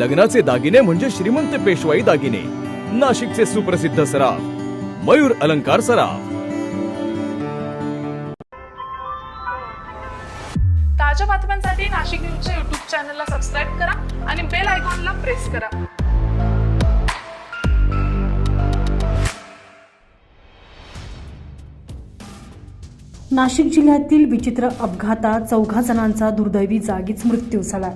लग्नाचे दागिने म्हणजे श्रीमंत पेशवाई दागिने. नाशिकचे सुप्रसिद्ध सराफ मयूर अलंकार सराफ. ताज्या बातम्यांसाठी नाशिक न्यूजच्या युट्यूब चॅनलला सबस्क्राईब करा आणि बेल आयकॉनला प्रेस करा. नाशिक जिल्ह्यातील विचित्र अपघातात चौघा जणांचा दुर्दैवी जागीच मृत्यू झाला.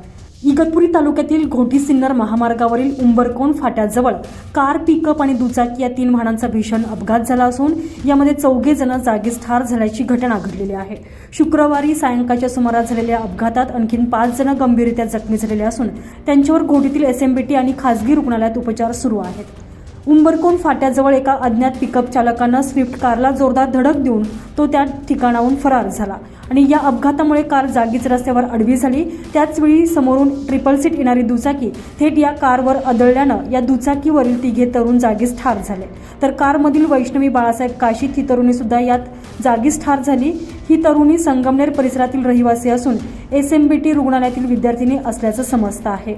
इगतपुरी तालुक्यातील घोटी सिन्नर महामार्गावरील उंबरकोण फाट्याजवळ कार पिकअप आणि दुचाकी या तीन वाहनांचा भीषण अपघात झाला असून यामध्ये चौघे जण जागीच ठार झाल्याची घटना घडलेली आहे. शुक्रवारी सायंकाळच्या सुमारास झालेल्या अपघातात आणखीन पाच जण गंभीररित्या जखमी झालेले असून त्यांच्यावर घोटीतील एसएमबीटी आणि खासगी रुग्णालयात उपचार सुरू आहेत. उंबरकोण फाट्याजवळ एका अज्ञात पिकअप चालकानं स्विफ्ट कारला जोरदार धडक देऊन तो त्या ठिकाणाहून फरार झाला. आणि या अपघातामुळे कार जागीच रस्त्यावर आडवी झाली. त्याचवेळी समोरून ट्रिपल सीट येणारी दुचाकी थेट या कारवर आदळल्यानं या दुचाकीवरील तिघे तरुण जागीच ठार झाले. तर कारमधील वैष्णवी बाळासाहेब काशीत ही तरुणी सुद्धा यात जागीच ठार झाली. ही तरुणी संगमनेर परिसरातील रहिवासी असून एस एम बी टी रुग्णालयातील विद्यार्थिनी असल्याचं समजतं आहे.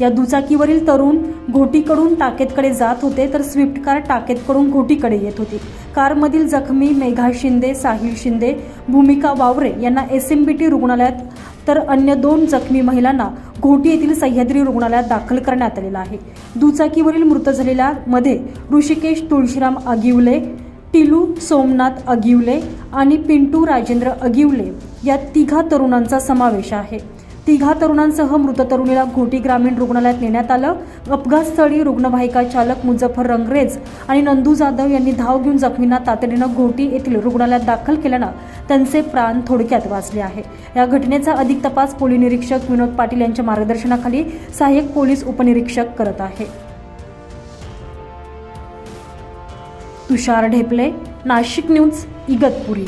या दुचाकीवरील तरुण घोटीकडून टाकेतकडे जात होते तर स्विफ्ट कार टाकेतकडून घोटीकडे येत होती. कारमधील जखमी मेघा शिंदे साहिल शिंदे भूमिका वावरे यांना एस एम बी टी रुग्णालयात तर अन्य दोन जखमी महिलांना घोटी येथील सह्याद्री रुग्णालयात दाखल करण्यात आलेला आहे. दुचाकीवरील मृत झालेल्या मध्ये ऋषिकेश तुळशीराम आगिवले टिलू सोमनाथ अगिवले आणि पिंटू राजेंद्र अगिवले या तिघा तरुणांचा समावेश आहे. तिघा तरुणांसह मृत तरुणीला घोटी ग्रामीण रुग्णालयात नेण्यात आलं. अपघातस्थळी रुग्णवाहिका चालक मुझफ्फर रंगरेज आणि नंदू जाधव यांनी धाव घेऊन जखमींना तातडीनं घोटी येथील रुग्णालयात दाखल केल्यानं त्यांचे प्राण थोडक्यात वाचले आहे. या घटनेचा अधिक तपास पोलीस निरीक्षक विनोद पाटील यांच्या मार्गदर्शनाखाली सहाय्यक पोलीस उपनिरीक्षक करत आहे. तुषार ढेपले नाशिक न्यूज इगतपुरी.